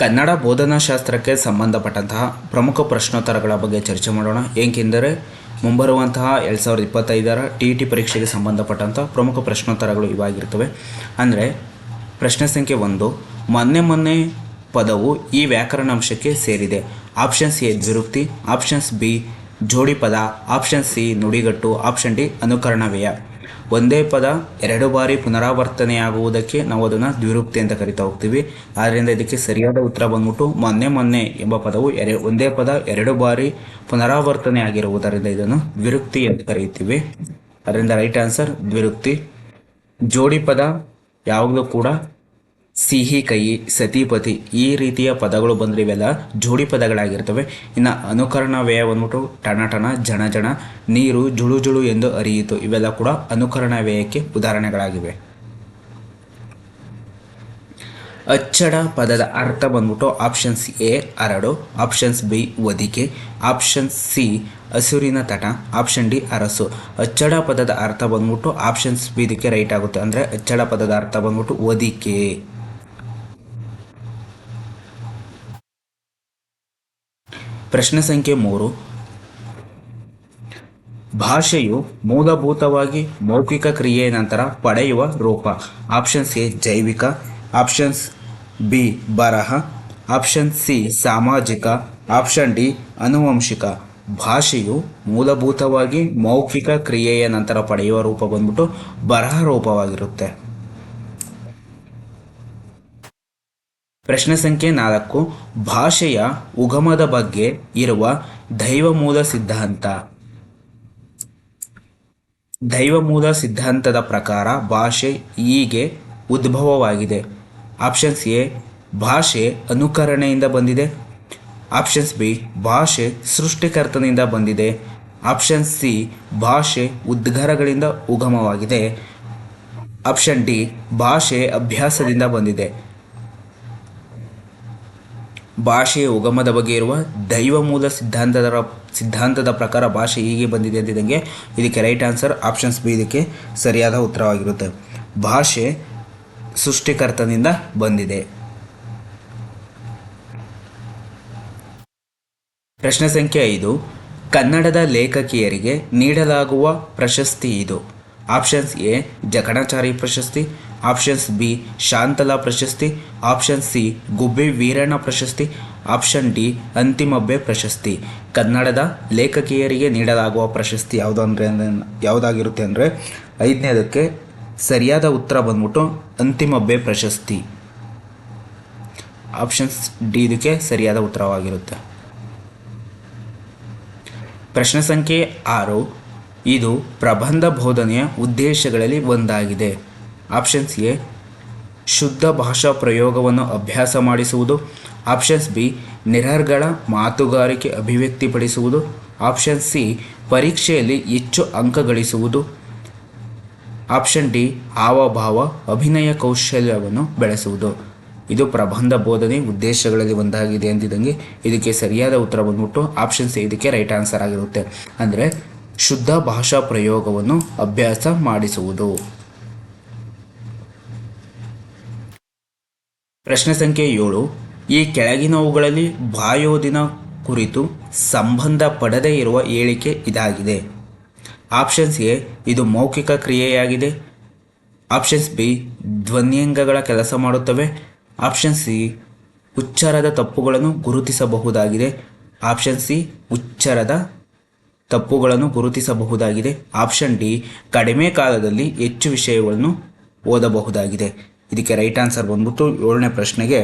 ಕನ್ನಡ ಬೋಧನಾಶಾಸ್ತ್ರಕ್ಕೆ ಸಂಬಂಧಪಟ್ಟಂತಹ ಪ್ರಮುಖ ಪ್ರಶ್ನೋತ್ತರಗಳ ಬಗ್ಗೆ ಚರ್ಚೆ ಮಾಡೋಣ. ಏಕೆಂದರೆ ಮುಂಬರುವಂತಹ ಎರಡು ಸಾವಿರದ ಇಪ್ಪತ್ತೈದರ ಟಿ ಇ ಟಿ ಪರೀಕ್ಷೆಗೆ ಸಂಬಂಧಪಟ್ಟಂತಹ ಪ್ರಮುಖ ಪ್ರಶ್ನೋತ್ತರಗಳು ಇವಾಗಿರ್ತವೆ. ಅಂದರೆ ಪ್ರಶ್ನೆ ಸಂಖ್ಯೆ ಒಂದು, ಮೊನ್ನೆ ಮೊನ್ನೆ ಪದವು ಈ ವ್ಯಾಕರಣಾಂಶಕ್ಕೆ ಸೇರಿದೆ. ಆಪ್ಷನ್ಸ್ ಎ ದ್ವಿರುಕ್ತಿ ಆಪ್ಷನ್ಸ್ ಬಿ ಜೋಡಿ ಪದ ಆಪ್ಷನ್ ಸಿ ನುಡಿಗಟ್ಟು, ಆಪ್ಷನ್ ಡಿ ಅನುಕರಣ ವ್ಯಯ ಒಂದೇ ಪದ ಎರಡು ಬಾರಿ ಪುನರಾವರ್ತನೆಯಾಗುವುದಕ್ಕೆ ನಾವು ಅದನ್ನು ದ್ವಿರುಕ್ತಿ ಅಂತ ಕರಿತಾ ಹೋಗ್ತೀವಿ. ಆದ್ದರಿಂದ ಇದಕ್ಕೆ ಸರಿಯಾದ ಉತ್ತರ ಬಂದ್ಬಿಟ್ಟು ಮೊನ್ನೆ ಮೊನ್ನೆ ಎಂಬ ಪದವು ಎರೆ ಒಂದೇ ಪದ ಎರಡು ಬಾರಿ ಪುನರಾವರ್ತನೆ ಆಗಿರುವುದರಿಂದ ಇದನ್ನು ದ್ವಿರುಕ್ತಿ ಅಂತ ಕರೆಯುತ್ತೀವಿ ಅದರಿಂದ ರೈಟ್ ಆನ್ಸರ್ ದ್ವಿರುಕ್ತಿ ಜೋಡಿ ಪದ ಯಾವಾಗಲೂ ಕೂಡ ಸಿಹಿ, ಕೈ, ಸತಿಪತಿ ಈ ರೀತಿಯ ಪದಗಳು ಬಂದರೆ ಇವೆಲ್ಲ ಜೋಡಿ ಪದಗಳಾಗಿರ್ತವೆ. ಇನ್ನು ಅನುಕರಣ ವ್ಯಯ ಬಂದ್ಬಿಟ್ಟು ಟಣ ಟಣ, ಜಣ ಜಣ, ನೀರು, ಜುಳು ಜುಳು ಎಂದು ಅರಿಯಿತು. ಇವೆಲ್ಲ ಕೂಡ ಅನುಕರಣ ವ್ಯಯಕ್ಕೆ ಉದಾಹರಣೆಗಳಾಗಿವೆ. ಅಚ್ಚಡ ಪದದ ಅರ್ಥ ಬಂದ್ಬಿಟ್ಟು ಆಪ್ಷನ್ಸ್ ಎ ಅರಡು ಆಪ್ಷನ್ಸ್ ಬಿ ಒದಿಕೆ ಆಪ್ಷನ್ ಸಿ ಹಸುರಿನ ತಟ ಆಪ್ಷನ್ ಡಿ ಅರಸು. ಅಚ್ಚಡ ಪದದ ಅರ್ಥ ಬಂದ್ಬಿಟ್ಟು ಆಪ್ಷನ್ಸ್ ಬಿ ಇದಕ್ಕೆ ರೈಟ್ ಆಗುತ್ತೆ. ಅಂದರೆ ಅಚ್ಚಡ ಪದದ ಅರ್ಥ ಬಂದ್ಬಿಟ್ಟು ಒದಿಕೆ ಪ್ರಶ್ನೆ ಸಂಖ್ಯೆ ಮೂರು. ಭಾಷೆಯು ಮೂಲಭೂತವಾಗಿ ಮೌಖಿಕ ಕ್ರಿಯೆಯ ನಂತರ ಪಡೆಯುವ ರೂಪ. ಆಪ್ಷನ್ಸ್ ಎ, ಜೈವಿಕ. ಆಪ್ಷನ್ಸ್ ಬಿ, ಬರಹ. ಆಪ್ಷನ್ ಸಿ, ಸಾಮಾಜಿಕ. ಆಪ್ಷನ್ ಡಿ ಅನುವಂಶಿಕ ಭಾಷೆಯು ಮೂಲಭೂತವಾಗಿ ಮೌಖಿಕ ಕ್ರಿಯೆಯ ನಂತರ ಪಡೆಯುವ ರೂಪ ಬಂದ್ಬಿಟ್ಟು ಬರಹ ರೂಪವಾಗಿರುತ್ತೆ. ಪ್ರಶ್ನೆ ಸಂಖ್ಯೆ ನಾಲ್ಕು, ಭಾಷೆಯ ಉಗಮದ ಬಗ್ಗೆ ಇರುವ ದೈವಮೂಲ ಸಿದ್ಧಾಂತ. ದೈವಮೂಲ ಸಿದ್ಧಾಂತದ ಪ್ರಕಾರ ಭಾಷೆ ಹೀಗೆ ಉದ್ಭವವಾಗಿದೆ. ಆಪ್ಷನ್ಸ್ ಎ, ಭಾಷೆ ಅನುಕರಣೆಯಿಂದ ಬಂದಿದೆ. ಆಪ್ಷನ್ಸ್ ಬಿ, ಭಾಷೆ ಸೃಷ್ಟಿಕರ್ತನಿಂದ ಬಂದಿದೆ. ಆಪ್ಷನ್ ಸಿ, ಭಾಷೆ ಉದ್ಗಾರಗಳಿಂದ ಉಗಮವಾಗಿದೆ. ಆಪ್ಷನ್ ಡಿ, ಭಾಷೆ ಅಭ್ಯಾಸದಿಂದ ಬಂದಿದೆ. ಭಾಷೆಯ ಉಗಮದ ಬಗ್ಗೆ ಇರುವ ದೈವ ಮೂಲ ಸಿದ್ಧಾಂತದ ಸಿದ್ಧಾಂತದ ಪ್ರಕಾರ ಭಾಷೆ ಹೀಗೆ ಬಂದಿದೆ ಅಂತಿದ್ದಂಗೆ ಇದಕ್ಕೆ ರೈಟ್ ಆನ್ಸರ್ ಆಪ್ಷನ್ಸ್ ಬಿ ಇದಕ್ಕೆ ಸರಿಯಾದ ಉತ್ತರವಾಗಿರುತ್ತೆ. ಭಾಷೆ ಸೃಷ್ಟಿಕರ್ತನಿಂದ ಬಂದಿದೆ. ಪ್ರಶ್ನೆ ಸಂಖ್ಯೆ ಐದು. ಕನ್ನಡದ ಲೇಖಕಿಯರಿಗೆ ನೀಡಲಾಗುವ ಪ್ರಶಸ್ತಿ ಇದು. ಆಪ್ಷನ್ಸ್ ಎ, ಜಕಣಾಚಾರಿ ಪ್ರಶಸ್ತಿ. ಆಪ್ಷನ್ಸ್ ಬಿ, ಶಾಂತಲಾ ಪ್ರಶಸ್ತಿ. ಆಪ್ಷನ್ ಸಿ, ಗುಬ್ಬಿ ವೀರಣ್ಣ ಪ್ರಶಸ್ತಿ. ಆಪ್ಷನ್ ಡಿ, ಅಂತಿಮಬ್ಬೆ ಪ್ರಶಸ್ತಿ. ಕನ್ನಡದ ಲೇಖಕಿಯರಿಗೆ ನೀಡಲಾಗುವ ಪ್ರಶಸ್ತಿ ಯಾವುದು ಅಂದರೆ ಯಾವುದಾಗಿರುತ್ತೆ ಅಂದರೆ, ಐದನೇದಕ್ಕೆ ಸರಿಯಾದ ಉತ್ತರ ಬಂದ್ಬಿಟ್ಟು ಅಂತಿಮಬ್ಬೆ ಪ್ರಶಸ್ತಿ. ಆಪ್ಷನ್ಸ್ ಡಿ ಇದಕ್ಕೆ ಸರಿಯಾದ ಉತ್ತರವಾಗಿರುತ್ತೆ. ಪ್ರಶ್ನೆ ಸಂಖ್ಯೆ ಆರು ಇದು ಪ್ರಬಂಧ ಬೋಧನೆಯ ಉದ್ದೇಶಗಳಲ್ಲಿ ಒಂದಾಗಿದೆ. ಆಪ್ಷನ್ಸ್ ಎ, ಶುದ್ಧ ಭಾಷಾ ಪ್ರಯೋಗವನ್ನು ಅಭ್ಯಾಸ ಮಾಡಿಸುವುದು. ಆಪ್ಷನ್ಸ್ ಬಿ, ನಿರರ್ಗಳ ಮಾತುಗಾರಿಕೆ ಅಭಿವ್ಯಕ್ತಿಪಡಿಸುವುದು. ಆಪ್ಷನ್ ಸಿ, ಪರೀಕ್ಷೆಯಲ್ಲಿ ಹೆಚ್ಚು ಅಂಕ ಗಳಿಸುವುದು. ಆಪ್ಷನ್ ಡಿ, ಹಾವಭಾವ, ಅಭಿನಯ ಕೌಶಲ್ಯವನ್ನು ಬೆಳೆಸುವುದು. ಇದು ಪ್ರಬಂಧ ಬೋಧನೆ ಉದ್ದೇಶಗಳಲ್ಲಿ ಒಂದಾಗಿದೆ ಅಂತಿದ್ದಂಗೆ ಇದಕ್ಕೆ ಸರಿಯಾದ ಉತ್ತರ ಬಂದ್ಬಿಟ್ಟು ಆಪ್ಷನ್ ಸಿ ಇದಕ್ಕೆ ರೈಟ್ ಆನ್ಸರ್ ಆಗಿರುತ್ತೆ. ಅಂದರೆ ಶುದ್ಧ ಭಾಷಾ ಪ್ರಯೋಗವನ್ನು ಅಭ್ಯಾಸ ಮಾಡಿಸುವುದು. ಪ್ರಶ್ನೆ ಸಂಖ್ಯೆ ಏಳು. ಈ ಕೆಳಗಿನವುಗಳಲ್ಲಿ ಬಾಯೋದಿನ ಕುರಿತು ಸಂಬಂಧ ಪಡದೇ ಇರುವ ಹೇಳಿಕೆ ಇದಾಗಿದೆ. ಆಪ್ಷನ್ಸ್ ಎ, ಇದು ಮೌಖಿಕ ಕ್ರಿಯೆಯಾಗಿದೆ. ಆಪ್ಷನ್ಸ್ ಬಿ, ಧ್ವನ್ಯಂಗಗಳ ಕೆಲಸ ಮಾಡುತ್ತವೆ. ಆಪ್ಷನ್ ಸಿ, ಉಚ್ಚಾರದ ತಪ್ಪುಗಳನ್ನು ಗುರುತಿಸಬಹುದಾಗಿದೆ. ಆಪ್ಷನ್ ಸಿ, ಉಚ್ಚರದ ತಪ್ಪುಗಳನ್ನು ಗುರುತಿಸಬಹುದಾಗಿದೆ. ಆಪ್ಷನ್ ಡಿ, ಕಡಿಮೆ ಕಾಲದಲ್ಲಿ ಹೆಚ್ಚು ವಿಷಯಗಳನ್ನು ಓದಬಹುದಾಗಿದೆ. ಇದಕ್ಕೆ ರೈಟ್ ಆನ್ಸರ್ ಬಂದ್ಬಿಟ್ಟು ಏಳನೇ ಪ್ರಶ್ನೆಗೆ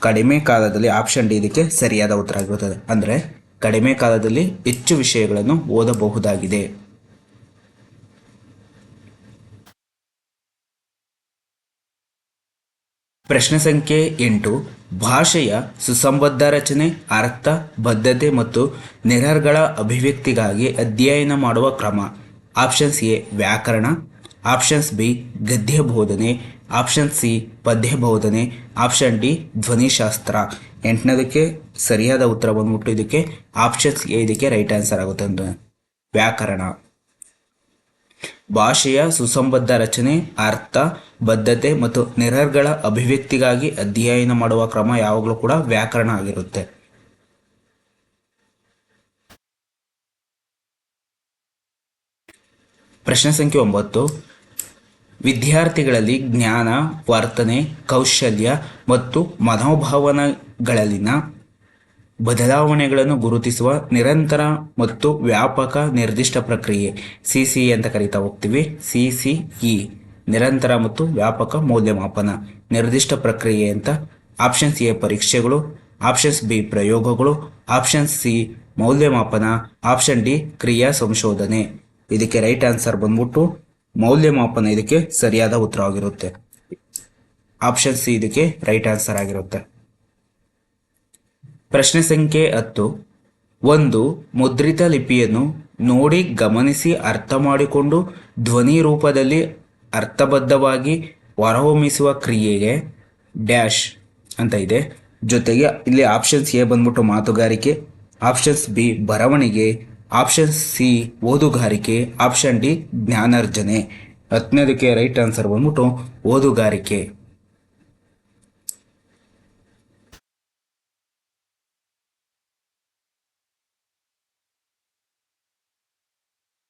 ಕಡಿಮೆ ಕಾಲದಲ್ಲಿ ಆಪ್ಷನ್ ಡಿ ಇದಕ್ಕೆ ಸರಿಯಾದ ಉತ್ತರ ಆಗಿರುತ್ತದೆ. ಅಂದರೆ ಕಡಿಮೆ ಕಾಲದಲ್ಲಿ ಹೆಚ್ಚು ವಿಷಯಗಳನ್ನು ಓದಬಹುದಾಗಿದೆ. ಪ್ರಶ್ನೆ ಸಂಖ್ಯೆ ಎಂಟು. ಭಾಷೆಯ ಸುಸಂಬದ್ಧ ರಚನೆ, ಅರ್ಥ, ಬದ್ಧತೆ ಮತ್ತು ನಿರರ್ಗಳ ಅಭಿವ್ಯಕ್ತಿಗಾಗಿ ಅಧ್ಯಯನ ಮಾಡುವ ಕ್ರಮ. ಆಪ್ಷನ್ಸ್ ಎ, ವ್ಯಾಕರಣ. ಆಪ್ಷನ್ಸ್ ಬಿ, ಗದ್ಯ ಬೋಧನೆ. ಆಪ್ಷನ್ ಸಿ, ಪದ್ಯ ಬೋಧನೆ. Option D, ಧ್ವನಿಶಾಸ್ತ್ರ. ಎಂಟನೇದಕ್ಕೆ ಸರಿಯಾದ ಉತ್ತರ ಬಂದ್ಬಿಟ್ಟು ಇದಕ್ಕೆ ಆಪ್ಷನ್ಸ್ ಎ ಇದಕ್ಕೆ ರೈಟ್ ಆನ್ಸರ್ ಆಗುತ್ತೆ ಅಂತ. ವ್ಯಾಕರಣ. ಭಾಷೆಯ ಸುಸಂಬದ್ಧ ರಚನೆ, ಅರ್ಥ, ಬದ್ಧತೆ ಮತ್ತು ನಿರರ್ಗಳ ಅಭಿವ್ಯಕ್ತಿಗಾಗಿ ಅಧ್ಯಯನ ಮಾಡುವ ಕ್ರಮ ಯಾವಾಗಲೂ ಕೂಡ ವ್ಯಾಕರಣ ಆಗಿರುತ್ತೆ. ಪ್ರಶ್ನೆ ಸಂಖ್ಯೆ ಒಂಬತ್ತು. ವಿದ್ಯಾರ್ಥಿಗಳಲ್ಲಿ ಜ್ಞಾನ, ವರ್ತನೆ, ಕೌಶಲ್ಯ ಮತ್ತು ಮನೋಭಾವನೆಗಳಲ್ಲಿನ ಬದಲಾವಣೆಗಳನ್ನು ಗುರುತಿಸುವ ನಿರಂತರ ಮತ್ತು ವ್ಯಾಪಕ ನಿರ್ದಿಷ್ಟ ಪ್ರಕ್ರಿಯೆ. ಸಿ ಸಿ ಅಂತ ಕರಿತಾ ಹೋಗ್ತೀವಿ. C C E. ನಿರಂತರ ಮತ್ತು ವ್ಯಾಪಕ ಮೌಲ್ಯಮಾಪನ. ನಿರ್ದಿಷ್ಟ ಪ್ರಕ್ರಿಯೆ ಅಂತ ಆಪ್ಷನ್ಸ್ ಎ ಪರೀಕ್ಷೆಗಳು ಆಪ್ಷನ್ಸ್ ಬಿ ಪ್ರಯೋಗಗಳು, ಆಪ್ಷನ್ ಸಿ ಮೌಲ್ಯಮಾಪನ, ಆಪ್ಷನ್ ಡಿ ಕ್ರಿಯಾ ಸಂಶೋಧನೆ. ಇದಕ್ಕೆ ರೈಟ್ ಆನ್ಸರ್ ಬಂದ್ಬಿಟ್ಟು ಮೌಲ್ಯಮಾಪನ ಇದಕ್ಕೆ ಸರಿಯಾದ ಉತ್ತರವಾಗಿರುತ್ತೆ. ಆಪ್ಷನ್ ಸಿ ಇದಕ್ಕೆ ರೈಟ್ ಆನ್ಸರ್ ಆಗಿರುತ್ತೆ. ಪ್ರಶ್ನೆ ಸಂಖ್ಯೆ ಹತ್ತು. ಒಂದು, ಮುದ್ರಿತ ಲಿಪಿಯನ್ನು ನೋಡಿ ಗಮನಿಸಿ ಅರ್ಥ ಮಾಡಿಕೊಂಡು ಧ್ವನಿ ರೂಪದಲ್ಲಿ ಅರ್ಥಬದ್ಧವಾಗಿ ಹೊರಹೊಮ್ಮಿಸುವ ಕ್ರಿಯೆಗೆ ಡ್ಯಾಶ್ ಅಂತ ಇದೆ. ಜೊತೆಗೆ ಇಲ್ಲಿ ಆಪ್ಷನ್ಸ್ ಎ ಬಂದ್ಬಿಟ್ಟು ಮಾತುಗಾರಿಕೆ, ಆಪ್ಷನ್ಸ್ ಬಿ ಬರವಣಿಗೆ ಆಪ್ಷನ್ ಸಿ ಓದುಗಾರಿಕೆ, ಆಪ್ಷನ್ ಡಿ ಜ್ಞಾನಾರ್ಜನೆ. ಹತ್ತನೇದಕ್ಕೆ ರೈಟ್ ಆನ್ಸರ್ ಬಂದ್ಬಿಟ್ಟು ಓದುಗಾರಿಕೆ.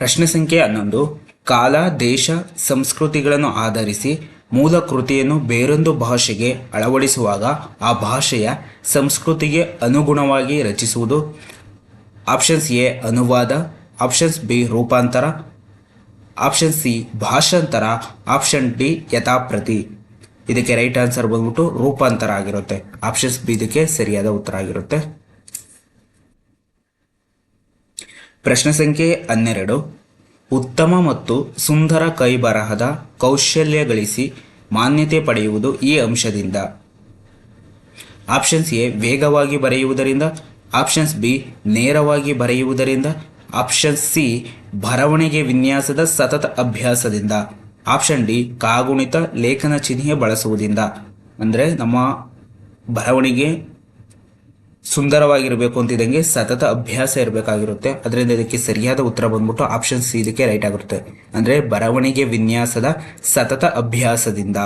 ಪ್ರಶ್ನೆ ಸಂಖ್ಯೆ ಹನ್ನೊಂದು. ಕಾಲ, ದೇಶ, ಸಂಸ್ಕೃತಿಗಳನ್ನು ಆಧರಿಸಿ ಮೂಲ ಕೃತಿಯನ್ನು ಬೇರೊಂದು ಭಾಷೆಗೆ ಅಳವಡಿಸುವಾಗ ಆ ಭಾಷೆಯ ಸಂಸ್ಕೃತಿಗೆ ಅನುಗುಣವಾಗಿ ರಚಿಸುವುದು. ಆಪ್ಷನ್ಸ್ ಎ, ಅನುವಾದ. ಆಪ್ಷನ್ಸ್ ಬಿ, ರೂಪಾಂತರ. ಆಪ್ಷನ್ ಸಿ, ಭಾಷಾಂತರ. ಆಪ್ಷನ್ ಡಿ, ಯಥಾಪ್ರತಿ. ಇದಕ್ಕೆ ರೈಟ್ ಆನ್ಸರ್ ಬಂದ್ಬಿಟ್ಟು ರೂಪಾಂತರ ಆಗಿರುತ್ತೆ. ಆಪ್ಷನ್ಸ್ ಬಿ, ಇದಕ್ಕೆ ಸರಿಯಾದ ಉತ್ತರ ಆಗಿರುತ್ತೆ. ಪ್ರಶ್ನೆ ಸಂಖ್ಯೆ ಹನ್ನೆರಡು. ಉತ್ತಮ ಮತ್ತು ಸುಂದರ ಕೈಬರಹದ ಕೌಶಲ್ಯ ಗಳಿಸಿ ಮಾನ್ಯತೆ ಪಡೆಯುವುದು ಈ ಅಂಶದಿಂದ. ಆಪ್ಷನ್ಸ್ ಎ, ವೇಗವಾಗಿ ಬರೆಯುವುದರಿಂದ. ಆಪ್ಷನ್ಸ್ ಬಿ, ನೇರವಾಗಿ ಬರೆಯುವುದರಿಂದ. ಆಪ್ಷನ್ ಸಿ, ಬರವಣಿಗೆ ವಿನ್ಯಾಸದ ಸತತ ಅಭ್ಯಾಸದಿಂದ. ಆಪ್ಷನ್ ಡಿ, ಕಾಗುಣಿತ ಲೇಖನ ಚಿಹ್ನೆ ಬಳಸುವುದರಿಂದ ಅಂದರೆ ನಮ್ಮ ಬರವಣಿಗೆ ಸುಂದರವಾಗಿರಬೇಕು ಅಂತಿದ್ದಂಗೆ ಸತತ ಅಭ್ಯಾಸ ಇರಬೇಕಾಗಿರುತ್ತೆ. ಅದರಿಂದ ಇದಕ್ಕೆ ಸರಿಯಾದ ಉತ್ತರ ಬಂದ್ಬಿಟ್ಟು ಆಪ್ಷನ್ ಸಿ ಇದಕ್ಕೆ ರೈಟ್ ಆಗಿರುತ್ತೆ ಅಂದರೆ ಬರವಣಿಗೆ ವಿನ್ಯಾಸದ ಸತತ ಅಭ್ಯಾಸದಿಂದ.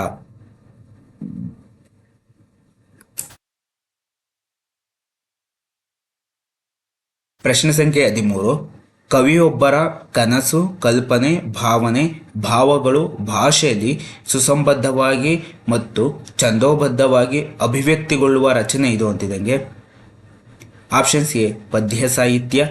ಪ್ರಶ್ನೆ ಸಂಖ್ಯೆ ಹದಿಮೂರು. ಕವಿಯೊಬ್ಬರ ಕನಸು, ಕಲ್ಪನೆ, ಭಾವನೆ, ಭಾವಗಳು ಭಾಷೆಯಲ್ಲಿ ಸುಸಂಬದ್ಧವಾಗಿ ಮತ್ತು ಛಂದೋಬದ್ಧವಾಗಿ ಅಭಿವ್ಯಕ್ತಿಗೊಳ್ಳುವ ರಚನೆ ಇದು ಅಂತಿದಂಗೆ ಆಪ್ಷನ್ಸ್ ಎ ಪದ್ಯ ಸಾಹಿತ್ಯ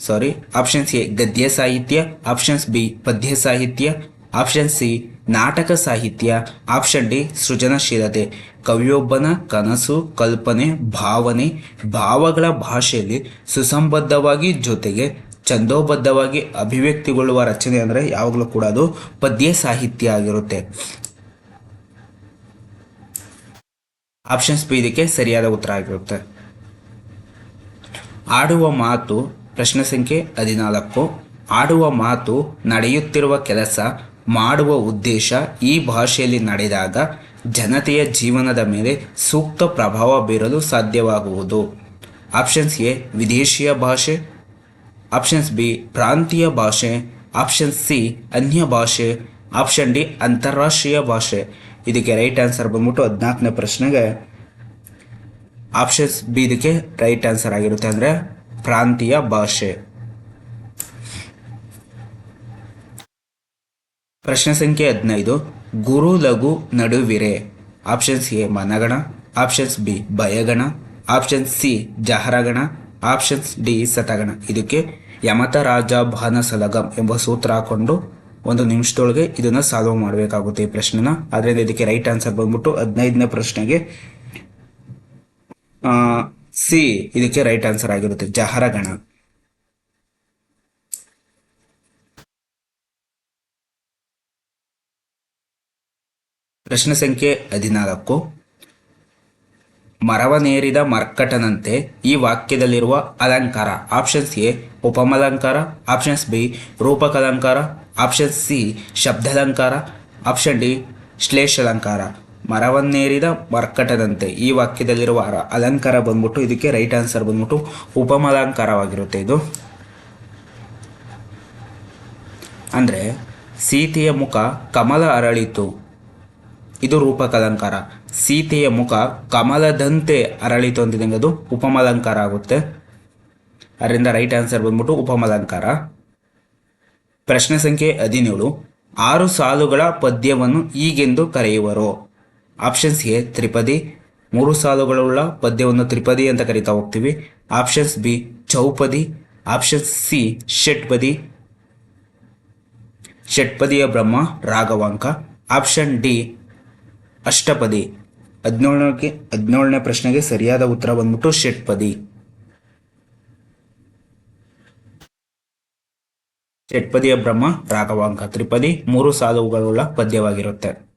ಸಾರಿ ಆಪ್ಷನ್ಸ್ ಎ ಗದ್ಯ ಸಾಹಿತ್ಯ ಆಪ್ಷನ್ಸ್ ಬಿ ಪದ್ಯ ಸಾಹಿತ್ಯ ಆಪ್ಷನ್ ಸಿ ನಾಟಕ ಸಾಹಿತ್ಯ ಆಪ್ಷನ್ ಡಿ ಸೃಜನಶೀಲತೆ ಕವಿಯೊಬ್ಬನ ಕನಸು ಕಲ್ಪನೆ ಭಾವನೆ ಭಾವಗಳ ಭಾಷೆಯಲ್ಲಿ ಸುಸಂಬದ್ಧವಾಗಿ ಜೊತೆಗೆ ಛಂದೋಬದ್ಧವಾಗಿ ಅಭಿವ್ಯಕ್ತಿಗೊಳ್ಳುವ ರಚನೆ ಅಂದರೆ ಯಾವಾಗಲೂ ಕೂಡ ಅದು ಪದ್ಯ ಸಾಹಿತ್ಯ ಆಗಿರುತ್ತೆ ಆಪ್ಷನ್ಸ್ ಬಿ ಇದಕ್ಕೆ ಸರಿಯಾದ ಉತ್ತರ ಆಗಿರುತ್ತೆ ಆಡುವ ಮಾತು ಪ್ರಶ್ನೆ ಸಂಖ್ಯೆ ಹದಿನಾಲ್ಕು. ಆಡುವ ಮಾತು ನಡೆಯುತ್ತಿರುವ ಕೆಲಸ, ಮಾಡುವ ಉದ್ದೇಶ ಈ ಭಾಷೆಯಲ್ಲಿ ನಡೆದಾಗ ಜನತೆಯ ಜೀವನದ ಮೇಲೆ ಸೂಕ್ತ ಪ್ರಭಾವ ಬೀರಲು ಸಾಧ್ಯವಾಗುವುದು. ಆಪ್ಷನ್ಸ್ ಎ, ವಿದೇಶಿಯ ಭಾಷೆ. ಆಪ್ಷನ್ಸ್ ಬಿ, ಪ್ರಾಂತೀಯ ಭಾಷೆ. ಆಪ್ಷನ್ ಸಿ, ಅನ್ಯ ಭಾಷೆ. ಆಪ್ಷನ್ ಡಿ, ಅಂತಾರಾಷ್ಟ್ರೀಯ ಭಾಷೆ. ಇದಕ್ಕೆ ರೈಟ್ ಆನ್ಸರ್ ಬಂದ್ಬಿಟ್ಟು ಹದಿನಾಲ್ಕನೇ ಪ್ರಶ್ನೆಗೆ ಆಪ್ಷನ್ಸ್ ಬಿ ಇದಕ್ಕೆ ರೈಟ್ ಆನ್ಸರ್ ಆಗಿರುತ್ತೆ ಅಂದರೆ ಪ್ರಾಂತೀಯ ಭಾಷೆ. ಪ್ರಶ್ನೆ ಸಂಖ್ಯೆ ಹದಿನೈದು. ಗುರು ಲಘು ನಡುವಿರೆ. ಆಪ್ಷನ್ಸ್ ಎ ಮನಗಣ. ಆಪ್ಷನ್ಸ್ ಬಿ ಭಯಗಣ ಆಪ್ಷನ್ ಸಿ ಜಹರಗಣ. ಆಪ್ಷನ್ಸ್ ಡಿ ಸತಗಣ. ಇದಕ್ಕೆ ಯಮತ ರಾಜ ಭಾನ ಸಲಗಂ ಎಂಬ ಸೂತ್ರ ಹಾಕೊಂಡು ಒಂದು ನಿಮಿಷದೊಳಗೆ ಇದನ್ನ ಸಾಲ್ವ್ ಮಾಡಬೇಕಾಗುತ್ತೆ ಈ ಪ್ರಶ್ನೆನ. ಅದರಿಂದ ಇದಕ್ಕೆ ರೈಟ್ ಆನ್ಸರ್ ಬಂದ್ಬಿಟ್ಟು ಹದಿನೈದನೇ ಪ್ರಶ್ನೆಗೆ ಸಿ, ಇದಕ್ಕೆ ರೈಟ್ ಆನ್ಸರ್ ಆಗಿರುತ್ತೆ. ಜಹರಗಣ. ಪ್ರಶ್ನೆ ಸಂಖ್ಯೆ ಹದಿನಾಲ್ಕು. ಮರವನೇರಿದ ಮರ್ಕಟನಂತೆ ಈ ವಾಕ್ಯದಲ್ಲಿರುವ ಅಲಂಕಾರ ಆಪ್ಷನ್ಸ್ ಎ, ಉಪಮಲಂಕಾರ ಆಪ್ಷನ್ಸ್ ಬಿ, ರೂಪಕಲಂಕಾರ ಆಪ್ಷನ್ ಸಿ, ಶಬ್ದಾಲಂಕಾರ ಆಪ್ಷನ್ ಡಿ, ಶ್ಲೇಷಾಲಂಕಾರ. ಮರವನ್ನೇರಿದ ಮರ್ಕಟದಂತೆ ಈ ವಾಕ್ಯದಲ್ಲಿರುವ ಅಲಂಕಾರ ಬಂದ್ಬಿಟ್ಟು ಇದಕ್ಕೆ ರೈಟ್ ಆನ್ಸರ್ ಬಂದ್ಬಿಟ್ಟು ಉಪಮಲಂಕಾರವಾಗಿರುತ್ತೆ ಇದು. ಅಂದರೆ ಸೀತೆಯ ಮುಖ ಕಮಲ ಅರಳಿತು. ಇದು ರೂಪಕಲಂಕಾರ ಸೀತೆಯ ಮುಖ ಕಮಲದಂತೆ ಅರಳಿತು ಅಂತಿದ್ದಂಗೆ ಅದು ಉಪಮಲಂಕಾರ ಆಗುತ್ತೆ. ಅದರಿಂದ ರೈಟ್ ಆನ್ಸರ್ ಬಂದ್ಬಿಟ್ಟು ಉಪಮಲಂಕಾರ. ಪ್ರಶ್ನೆ ಸಂಖ್ಯೆ ಹದಿನೇಳು. ಆರು ಸಾಲುಗಳ ಪದ್ಯವನ್ನು ಈಗೆಂದು ಕರೆಯುವರು? ಆಪ್ಷನ್ಸ್ ಎ ತ್ರಿಪದಿ. ಮೂರು ಸಾಲುಗಳುಳ್ಳ ಪದ್ಯವನ್ನು ತ್ರಿಪದಿ ಅಂತ ಕರಿತಾ ಹೋಗ್ತೀವಿ. ಆಪ್ಷನ್ಸ್ ಬಿ ಚೌಪದಿ. ಆಪ್ಷನ್ಸ್ ಸಿ ಷಟ್ಪದಿ. ಷಟ್ಪದಿಯ ಬ್ರಹ್ಮ, ರಾಘವಾಂಕ. ಆಪ್ಷನ್ ಡಿ ಅಷ್ಟಪದಿ. ಹದಿನೇಳನೇ ಹದಿನೇಳನೇ ಪ್ರಶ್ನೆಗೆ ಸರಿಯಾದ ಉತ್ತರ ಬಂದ್ಬಿಟ್ಟು ಷಟ್ಪದಿ. ಷಟ್ಪದಿಯ ಬ್ರಹ್ಮ, ರಾಘವಾಂಕ. ತ್ರಿಪದಿ, ಮೂರು ಸಾಲುಗಳುಳ್ಳ ಪದ್ಯವಾಗಿರುತ್ತೆ.